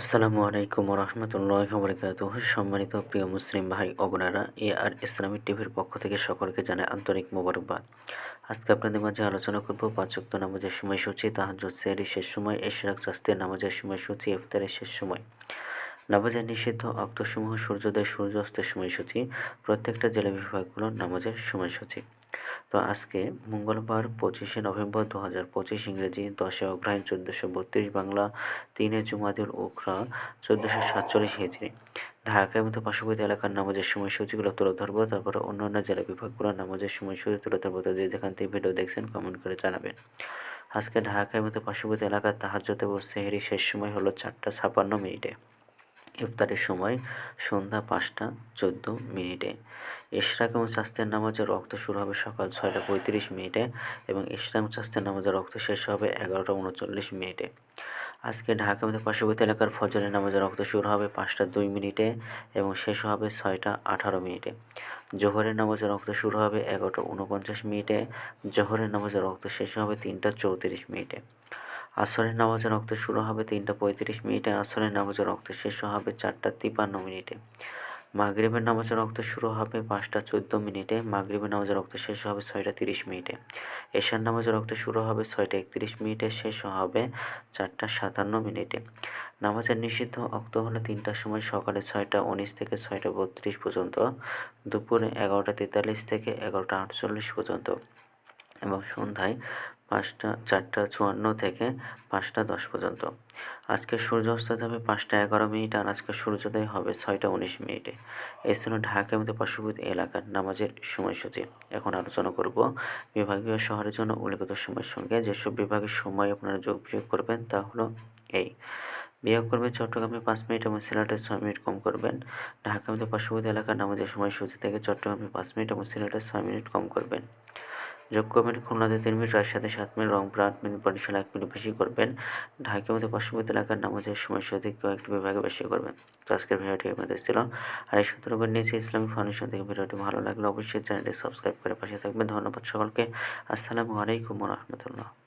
আসসালামু আলাইকুম রহমতুল্লাহ বরকাত সম্মানিত প্রিয় মুসলিম ভাই অবনারা এ আর ইসলামিক টিভির পক্ষ থেকে সকলকে জানায় আন্তরিক মোবারকবাদ। আজকে আপনাদের মাঝে আলোচনা করব পাঁচক্ত নামাজের সময়সূচি তাহাজুদ সেহরি, শেষ সময়, এশরাক চাস্তের নামাজের সময়সূচি, ইফতারের শেষ সময়। নামাজের নিষিদ্ধ অক্তসমূহ সূর্যোদয়, সূর্যাস্তের সময়সূচি, প্রত্যেকটা জেলা বিভাগগুলোর নামাজের সময়সূচি। তো আজকে মঙ্গলবার পঁচিশে নভেম্বর দু হাজার পঁচিশ ইংরেজি দশে অগ্রহায়ণ চোদ্দোশো বত্রিশ বাংলা তিনে জুমাদুল উখরা চোদ্দোশো সাতচল্লিশ হিজড়ি ঢাকার মতো পার্শ্ববর্তী এলাকার নামাজের সময়সূচিগুলো তুলে ধরবো, তারপরে অন্যান্য জেলা বিভাগগুলোর নামাজের সময়সূচি তুলে ধরবো। তো যে যেখান থেকে ভিডিও দেখছেন কমেন্ট করে জানাবেন। আজকে ঢাকার মতো পার্শ্ববর্তী এলাকার তাহাজ্যতে এবং সেহেরি শেষ সময় হলো চারটা ছাপান্ন মিনিটে। ইফতারের সময় সন্ধ্যা পাঁচটা চোদ্দ মিনিটে। ইশরাক এবং স্বাস্থ্যের নামাজের রক্ত শুরু হবে সকাল ছয়টা পঁয়ত্রিশ মিনিটে এবং ইসলাম স্বাস্থ্যের নামাজে রক্ত শেষ হবে এগারোটা উনচল্লিশ মিনিটে। আজকে ঢাকা মধ্যে পার্শ্ববর্তী এলাকার ফজরের নামাজে রক্ত শুরু হবে পাঁচটা দুই মিনিটে এবং শেষ হবে ছয়টা আঠারো মিনিটে। জোহরের নামাজে রক্ত শুরু হবে এগারোটা উনপঞ্চাশ মিনিটে। জোহরের নামাজে রক্ত শেষ হবে তিনটা চৌত্রিশ মিনিটে। আসরের নামাজের রক্ত শুরু হবে তিনটা পঁয়ত্রিশ মিনিটে, আসরের নামাজের রক্ত শেষ হবে চারটা তিপান্ন মিনিটে। মাগরিবের নামাজের রক্ত শুরু হবে পাঁচটা চোদ্দ মিনিটে, মাগরিবের নামাজের রক্ত শেষ হবে ছয়টা তিরিশ মিনিটে। এশার নামাজের রক্ত শুরু হবে ছয়টা একত্রিশ মিনিটে, শেষ হবে চারটা সাতান্ন মিনিটে। নামাজের নিষিদ্ধ অক্ত হলো তিনটার সময় সকালে ছয়টা উনিশ থেকে ছয়টা বত্রিশ পর্যন্ত, দুপুরে এগারোটা তেতাল্লিশ থেকে এগারোটা আটচল্লিশ পর্যন্ত এবং সন্ধ্যায় পাঁচটা, চারটা, চুয়ান্ন থেকে পাঁচটা দশ পর্যন্ত। আজকে সূর্যাস্ত যাবে পাঁচটা এগারো মিনিট আর আজকে সূর্যোদয় হবে ছয়টা উনিশ মিনিটে। এই ছিল ঢাকা মধ্যে পার্শ্ববর্তী এলাকার নামাজের সময়সূচি। এখন আলোচনা করব বিভাগীয় শহরের জন্য উল্লেখিত সময়ের সঙ্গে। যেসব বিভাগের সময় আপনারা যোগ বিয়োগ করবেন তা হলো এই। বিয়োগ করবেন চট্টগ্রামে পাঁচ মিনিট এবং সিলেটে ছয় মিনিট কম করবেন। ঢাকা মধ্যে পার্শ্ববর্তী এলাকার নামাজের সময়সূচি থেকে চট্টগ্রামে পাঁচ মিনিট এবং সিলেটে ছয় মিনিট কম করবেন। যোগ করবেন খুলনাতে তিন মিনিট রাজশাহীতে সাত মিনিট, রংপুর আট মিনিট, বরিশাল এক মিনিট বেশি করবেন। ঢাকার মধ্যে পার্শ্ববর্তী এলাকার নামাজের সময় সঠিক কয়েকটি বিভাগে বেশি করবেন। তো আজকের ভিডিওটি আপনাদের ছিল। আর এই সতর্ক নিয়েছি ইসলামিক ফাউন্ডেশন থেকে ভিডিওটি ভালো লাগলে, অবশ্যই চ্যানেলটি সাবস্ক্রাইব করে পাশে থাকবেন। ধন্যবাদ সকলকে। আসসালামু আলাইকুম রহমতুল্লাহ।